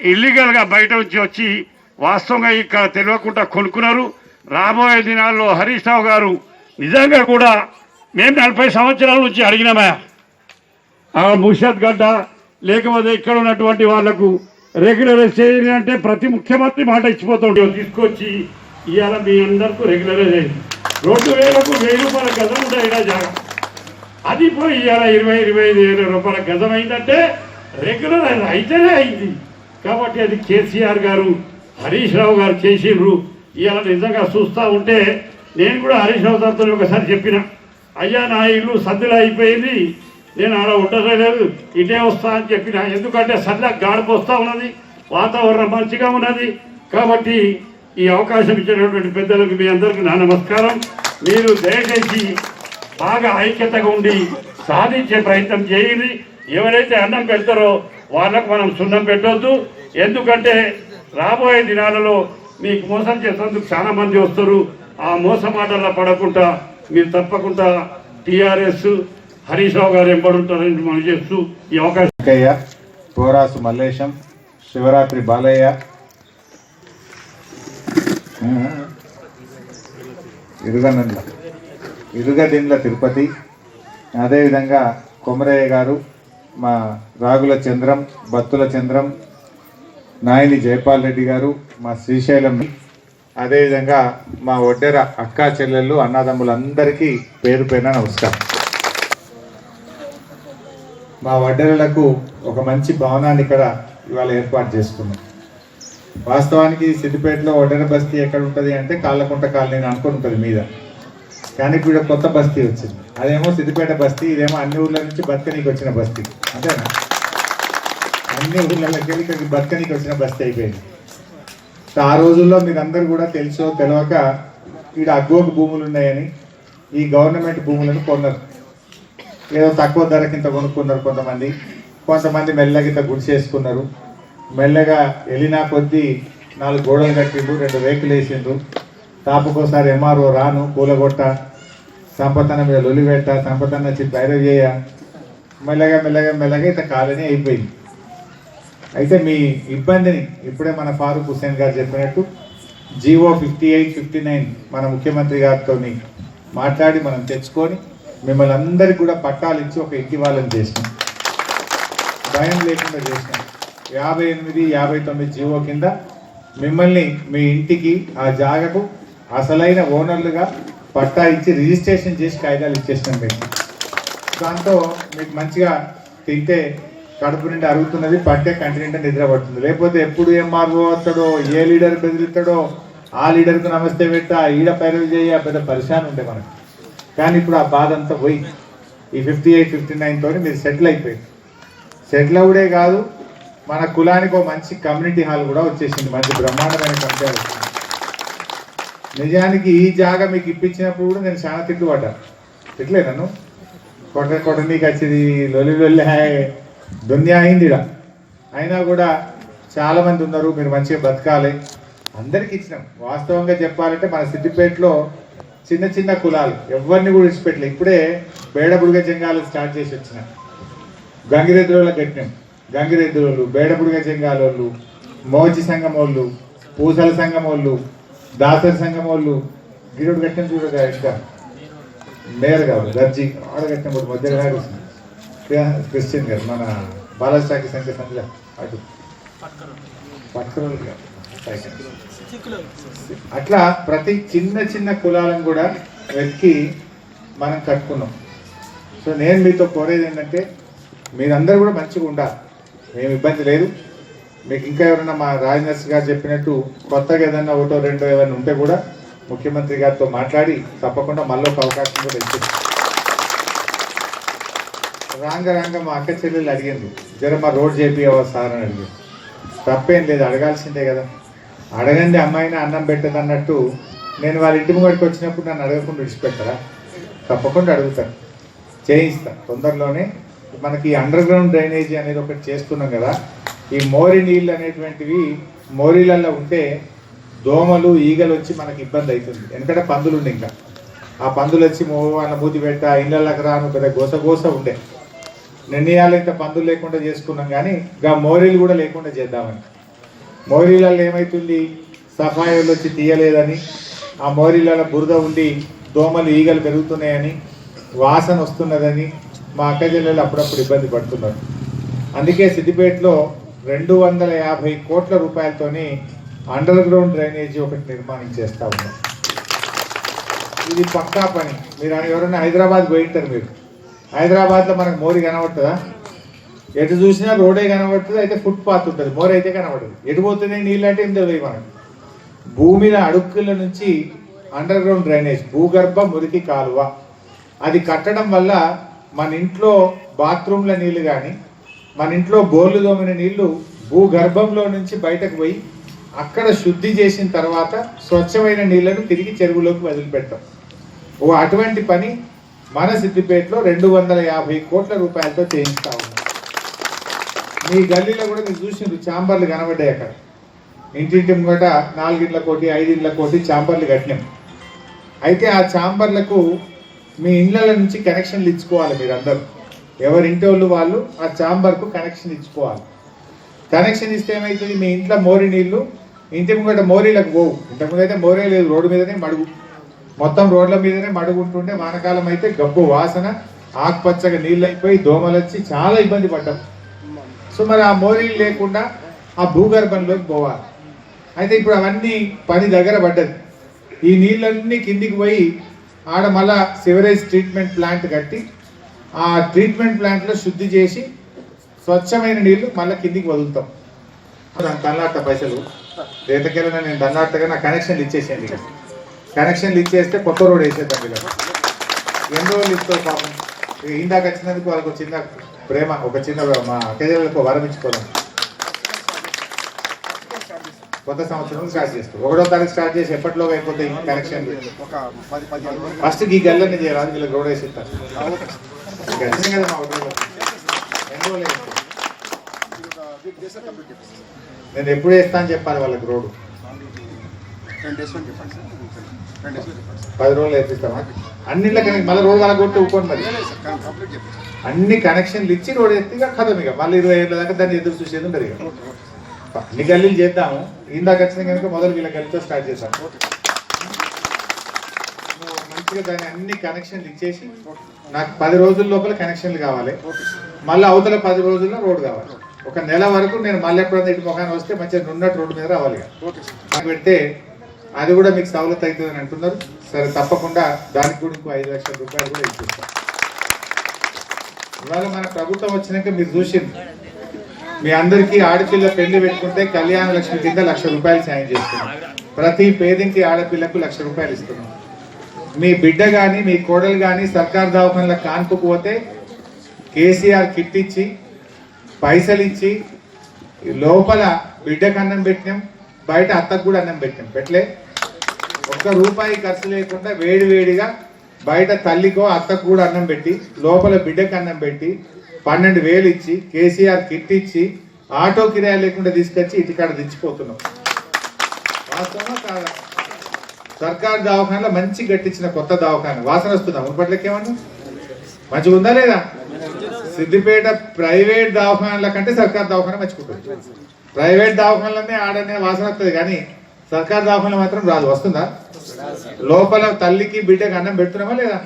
ఇల్లీగల్గా బయట నుంచి వచ్చి వాస్తవంగా ఇక్కడ తెలియకుండా కొనుక్కున్నారు. రాబోయే దినాల్లో హరీష్ రావు గారు నిజంగా కూడా మేము నలభై సంవత్సరాల నుంచి అడిగినామా? ముషద్ గడ్డ లేకపోతే ఇక్కడ ఉన్నటువంటి వాళ్ళకు రెగ్యులరైజ్ చేయాలి అంటే ప్రతి ముఖ్యమంత్రి మాట ఇచ్చిపోతుంది తీసుకొచ్చి ఇవాళ మీ అందరికీ రెగ్యులరైజ్ అయ్యింది రెండు వేలకు వెయ్యి రూపాయల గజం ఉంటాయి జాగ్రత్త అది పోయి ఇవాళ ఇరవై ఇరవై ఐదు వేల రూపాయల గజం అయిందంటే రెగ్యులర్ అయితేనే అయింది. కాబట్టి అది కేసీఆర్ గారు హరీష్ రావు గారు చేసిండ్రు. ఇవాళ నిజంగా చూస్తూ ఉంటే నేను కూడా హరీష్ రావు గారితో ఒకసారి చెప్పిన అయ్యా నా ఇల్లు సద్దులు అయిపోయింది. నేను ఆడ ఉండలేదు ఇటే వస్తా అని చెప్పిన. ఎందుకంటే సద్దా గాడిపు వస్తూ ఉన్నది వాతావరణం మంచిగా ఉన్నది. కాబట్టి ఈ అవకాశం ఇచ్చినటువంటి పెద్దలకు మీ అందరికీ నా నమస్కారం. మీరు దయచేసి బాగా ఐక్యతగా ఉండి సాధించే ప్రయత్నం చేయండి. ఎవరైతే అన్నం పెడతారో వాళ్ళకు మనం సున్నం పెట్టొద్దు. ఎందుకంటే రాబోయే దినాలలో మీకు మోసం చేసేందుకు చాలా మంది వస్తారు. ఆ మోసం మాటల్లో పడకుండా మీరు తప్పకుండా టీఆర్ఎస్ హరీష్ రావు గారు ఎంబడుంటారని మనం చేస్తూ ఈ అవకాశం పోరాసు మల్లేశం శివరాత్రి బాలయ్య. ఇరుగనండ్ల ఇరుగదిండ్ల తిరుపతి అదేవిధంగా కొమరయ్య గారు మా రాగుల చంద్రం బత్తుల చంద్రం నాయని జయపాల్ రెడ్డి గారు మా శ్రీశైలం అదేవిధంగా మా ఒడ్డెర అక్కా చెల్లెళ్ళు అన్నదమ్ములందరికీ పేరు పేరున నమస్కారం. మా వడ్డెరలకు ఒక మంచి భవనాన్ని ఇక్కడ ఇవాళ ఏర్పాటు చేసుకున్నాం. వాస్తవానికి సిద్దిపేటలో ఒడ్డెర బస్తీ ఎక్కడ ఉంటుంది అంటే కాళ్ళకుంట కాలనీ అనుకుని ఉంటుంది మీద. కానీ ఇప్పుడు కొత్త బస్తీ వచ్చింది. అదేమో సిద్దిపేట బస్తీ ఇదేమో అన్ని ఊర్ల నుంచి బతకనీకి వచ్చిన బస్తీ. అంతేనా? అన్ని ఊర్లలోకి వెళ్ళి ఇక్కడికి బతకనీకి వచ్చిన బస్తీ అయిపోయింది. ఆ రోజుల్లో మీరందరూ కూడా తెలుసో తెలియక ఇక్కడ అగ్గోకు భూములు ఉన్నాయని ఈ గవర్నమెంట్ భూములను కొన్నారు. ఏదో తక్కువ ధరకి ఇంత కొనుక్కున్నారు కొంతమంది. కొంతమంది మెల్లగా ఇంత గుడిసేసుకున్నారు మెల్లగా వెళ్ళినా కొద్దీ నాలుగు గోడలు కట్టిండ్రు రెండు రేకులు వేసిండ్రు తాపకోసారి ఎంఆర్ఓ రాను కూలగొట్ట సంపతన మీద లొలిపెట్ట సంపతన వచ్చి బైరవ్ చేయ. మెల్లగా మెల్లగా మెల్లగా ఇంత కాలనీ అయిపోయింది. అయితే మీ ఇబ్బందిని ఇప్పుడే మన ఫారూక్ హుసేన్ గారు చెప్పినట్టు GO fifty eight fifty nine మన ముఖ్యమంత్రి గారితో మాట్లాడి మనం తెచ్చుకొని మిమ్మల్ని అందరికి కూడా పట్టాలు ఇచ్చి ఒక ఇంటి వాళ్ళని చేసినాం. భయం లేకుండా చేసినాం. యాభై ఎనిమిది యాభై తొమ్మిది జీవో కింద మిమ్మల్ని మీ ఇంటికి ఆ జాగకు అసలైన ఓనర్లుగా పట్టా ఇచ్చి రిజిస్ట్రేషన్ చేసి కాగితాలు ఇచ్చేసినాం మేము. దాంతో మీకు మంచిగా తింటే కడుపు నిండి అరుగుతున్నది పట్టే కంటి నిండా నిద్ర పడుతుంది. లేకపోతే ఎప్పుడు ఏం మార్పు వస్తాడో ఏ లీడర్ బెదిరిస్తాడో ఆ లీడర్కు నమస్తే పెట్టా ఈడ పైరవి చేయ పెద్ద పరిశాన్ ఉండే మనకు. కానీ ఇప్పుడు ఆ బాధ అంతా పోయి ఈ ఫిఫ్టీ ఎయిట్ ఫిఫ్టీ నైన్ మీరు సెటిల్ అయిపోయింది సెటిల్ అవుడే కాదు మన కులానికి ఒక మంచి కమ్యూనిటీ హాల్ కూడా వచ్చేసింది. మంచి బ్రహ్మాండమైన కమిటీ నిజానికి ఈ జాగా మీకు ఇప్పించినప్పుడు కూడా నేను చాలా తిట్టుబడ్డా. తిట్లే నన్ను. కొట్ట కొట్ట నీకు వచ్చింది లొలి లొల్లి హాయ్ దున్యా అయింది ఈడ. అయినా కూడా చాలామంది ఉన్నారు మీరు మంచిగా బతకాలి. అందరికి ఇచ్చినాం. వాస్తవంగా చెప్పాలంటే మన సిద్దిపేటలో చిన్న చిన్న కులాలు ఎవరిని కూడా ఇచ్చిపెట్టలే ఇప్పుడే బేడబుడిగ జంగాలు స్టార్ట్ చేసి వచ్చిన గంగిరెద్దుల కట్టినాం. గంగిరెద్దులు బేడబుడిగ జంగాలోళ్ళు మోచి సంఘం వాళ్ళు పూసల సంఘం వాళ్ళు దాసరి సంఘం వాళ్ళు గిరుడు కట్టిన చూడగా ఇంకా. మేయర్ గారు దర్జీ ఆడ కట్టినప్పుడు మధ్య గారు క్రిస్టియన్ గారు మన బాలశాఖ సంఖ్య సంఖ్య అటు. అట్లా ప్రతి చిన్న చిన్న కులాలను కూడా వెతికి మనం కట్టుకున్నాం. సో నేను మీతో కోరేది ఏంటంటే మీరందరూ కూడా మంచిగా ఉండాలి. ఏమి ఇబ్బంది లేదు. మీకు ఇంకా ఎవరైనా మా రాజనర్స్ గారు చెప్పినట్టు కొత్తగా ఏదైనా ఒకటో రెండో ఏమైనా ఉంటే కూడా ముఖ్యమంత్రి గారితో మాట్లాడి తప్పకుండా మళ్ళీ ఒక అవకాశం కూడా ఇచ్చింది రాంగ రాంగ మా అక్క చెల్లెలు అడిగింది జర మా రోడ్ చేపియవా సార్ అని అడిగింది. తప్పేం లేదు అడగాల్సిందే కదా. అడగండి అమ్మాయిని అన్నం పెట్టదు అన్నట్టు నేను వాళ్ళ ఇంటి ముంగడికి వచ్చినప్పుడు నన్ను అడగకుండా విడిచిపెట్టరా? తప్పకుండా అడుగుతాను చేయిస్తా. తొందరలోనే మనకి అండర్ గ్రౌండ్ డ్రైనేజీ అనేది ఒకటి చేస్తున్నాం కదా. ఈ మోరి నీళ్ళు అనేటువంటివి మోరీలలో ఉంటే దోమలు ఈగలు వచ్చి మనకి ఇబ్బంది అవుతుంది. ఎందుకంటే పందులు ఉండే ఇంకా. ఆ పందులు వచ్చి మో మూతి పెట్ట ఇళ్ళకి రాను పెద్ద గోస గోస ఉండే. నిర్ణయాలు ఇంకా పందులు లేకుండా చేసుకున్నాం కానీ ఇంకా మోరీలు కూడా లేకుండా చేద్దామని. మోరీలలో ఏమవుతుంది సఫాయిలు వచ్చి తీయలేదని ఆ మోరీలలో బురద ఉండి దోమలు ఈగలు పెరుగుతున్నాయని వాసన వస్తున్నదని మా అక్క జిల్లాలో అప్పుడప్పుడు ఇబ్బంది పడుతున్నారు. అందుకే సిద్దిపేటలో రెండు వందల యాభై కోట్ల రూపాయలతోని అండర్ గ్రౌండ్ డ్రైనేజీ ఒకటి నిర్మాణం చేస్తా ఉన్నాం. ఇది పక్కా పని. మీరు ఎవరైనా హైదరాబాద్ పోయింటారు మీరు. హైదరాబాద్లో మనకు మోరీ కనబడుతుందా? ఎటు చూసినా రోడే కనబడుతుంది అయితే ఫుట్పాత్ ఉంటుంది. మోర్ అయితే కనబడదు. ఎటు పోతున్నాయి నీళ్ళు అంటే ఏం తెలియదు మనకు. భూమిన అడుక్కుల నుంచి అండర్ గ్రౌండ్ డ్రైనేజ్ భూగర్భ మురికి కాలువ. అది కట్టడం వల్ల మన ఇంట్లో బాత్రూమ్ల నీళ్ళు కానీ మన ఇంట్లో బోర్లు దోమిన నీళ్ళు భూగర్భంలో నుంచి బయటకు పోయి అక్కడ శుద్ధి చేసిన తర్వాత స్వచ్ఛమైన నీళ్ళను తిరిగి చెరువులోకి వదిలిపెడతాం. ఓ అటువంటి పని మన సిద్దిపేటలో రెండు వందల యాభై కోట్ల రూపాయలతో చేయిస్తా ఉన్నాం. మీ గల్లీలో కూడా మీరు చూసిండ్రు చాంబర్లు కనబడ్డాయి అక్కడ. ఇంటింటి ముంగట నాలుగింట్ల కోటి ఐదింట్ల కోటి చాంబర్లు కట్టినాం. అయితే ఆ చాంబర్లకు మీ ఇండ్ల నుంచి కనెక్షన్లు ఇచ్చుకోవాలి మీరందరూ. ఎవరి ఇంటి వాళ్ళు వాళ్ళు ఆ చాంబర్కు కనెక్షన్ ఇచ్చుకోవాలి. కనెక్షన్ ఇస్తే ఏమవుతుంది మీ ఇంట్లో మోరి నీళ్ళు ఇంటి ముంగట మోరీలకు పోవు. ఇంతకుముందు అయితే మోరే లేదు రోడ్డు మీదనే మడుగు. మొత్తం రోడ్ల మీదనే మడుగు ఉంటుండే వానకాలం అయితే గబ్బు వాసన ఆకుపచ్చగా నీళ్ళు అయిపోయి దోమలు వచ్చి చాలా ఇబ్బంది పడ్డాం. సో మరి ఆ మోరీలు లేకుండా ఆ భూగర్భంలోకి పోవాలి. అయితే ఇప్పుడు అవన్నీ పని దగ్గర పడ్డది. ఈ నీళ్ళన్నీ కిందికి పోయి ఆడ మళ్ళా సివరేజ్ ట్రీట్మెంట్ ప్లాంట్ కట్టి ఆ ట్రీట్మెంట్ ప్లాంట్లో శుద్ధి చేసి స్వచ్ఛమైన నీళ్ళు మళ్ళీ కిందికి వదులుతాం. దాని దన్నాట పైసలు. రేతకెళ్ళిన నేను దన్నాటగా నా కనెక్షన్లు ఇచ్చేసేయండి. ఇక. కనెక్షన్లు ఇచ్చేస్తే కొత్త రోడ్ వేసేద్దాం ఇలా. ఎన్ని రోజులు ఇస్తావు పాపం? ఇందాక వచ్చినందుకు వాళ్ళకు చిన్న ప్రేమ ఒక చిన్న మా అక్కజలకు వరం ఇచ్చుకోదాం కొత్త సంవత్సరం స్టార్ట్ చేస్తాం. ఒకటో తారీఖు స్టార్ట్ చేసి ఎప్పటిలోగా అయిపోతాయి కనెక్షన్ ఫస్ట్ ఈ గల్లని చేయాలి వీళ్ళకి రోడ్ వేసి కదా మా రోజులు నేను ఎప్పుడు వేస్తా అని చెప్పాలి వాళ్ళకి రోడ్డు. పది రోజులు వేపిస్తామా? అన్నింటిలో కనెక్ట్ మళ్ళీ రోడ్ వాళ్ళకి కొట్టి ఊకోండి మరి. అన్ని కనెక్షన్లు ఇచ్చి రోడ్ ఎత్తి ఇక కథం ఇక. మళ్ళీ ఇరవై ఏళ్ళ దాకా దాన్ని ఎదురు చూసేది ఉండదు ఇక. అన్ని గల్లీలు చేద్దాము. ఇందాక వచ్చిన కనుక మొదలు వీళ్ళ గల్లీతో స్టార్ట్ చేద్దాం. మంచిగా దాన్ని అన్ని కనెక్షన్లు ఇచ్చేసి నాకు పది రోజుల లోపల కనెక్షన్లు కావాలి. మళ్ళీ అవతల పది రోజుల్లో రోడ్ కావాలి. ఒక నెల వరకు నేను మళ్ళీ ఎప్పుడైనా ఇటు మొఖాన్ని వస్తే మంచిగా నున్నట్టు రోడ్డు మీద రావాలి నాకు పెడితే అది కూడా మీకు సవలత్ అవుతుంది అని అంటున్నారు. సరే తప్పకుండా దానికి కూడా ఇంకో ఐదు లక్షల రూపాయలు కూడా ఇచ్చిస్తాం. ఇవాళ మన ప్రభుత్వం వచ్చినాక మీరు చూసింది మీ అందరికీ ఆడపిల్ల పెళ్ళి పెట్టుకుంటే కళ్యాణ లక్ష్మి కింద లక్ష రూపాయలు సాయం చేస్తున్నాం ప్రతి పేదింటి ఆడపిల్లకు లక్ష రూపాయలు ఇస్తున్నాం మీ బిడ్డ కానీ మీ కోడలు కానీ సర్కార్ దవాఖానలో కాన్పుకు పోతే కేసీఆర్ కిట్ ఇచ్చి పైసలు ఇచ్చి లోపల బిడ్డకు అన్నం పెట్టినాం బయట అత్తకు కూడా అన్నం పెట్టినాం. పెట్టలే. ఒక్క రూపాయి ఖర్చు లేకుండా వేడి వేడిగా బయట తల్లికో అత్తకు కూడా అన్నం పెట్టి లోపల బిడ్డకు అన్నం పెట్టి పన్నెండు వేలు ఇచ్చి కేసీఆర్ కిట్ ఇచ్చి ఆటో కిరాయి లేకుండా తీసుకొచ్చి ఇంటికాడ దించిపోతున్నాం వాస్తవమా కాదా? సర్కార్ దవాఖానలో మంచి గట్టించిన కొత్త దవాఖాన. వాసన వస్తుందా? మునుపట్లకేమన్నా? మంచిగా ఉందా లేదా? సిద్దిపేట ప్రైవేట్ దవాఖానల కంటే సర్కార్ దవాఖాన మంచుకుంటుంది ప్రైవేట్ దవాఖానలనే ఆడనే వాసన వస్తుంది కానీ సర్కార్ దవాఖాన మాత్రం రాదు. వస్తుందా? లోపల తల్లికి బిడ్డకి అన్నం పెడుతున్నామా లేదా?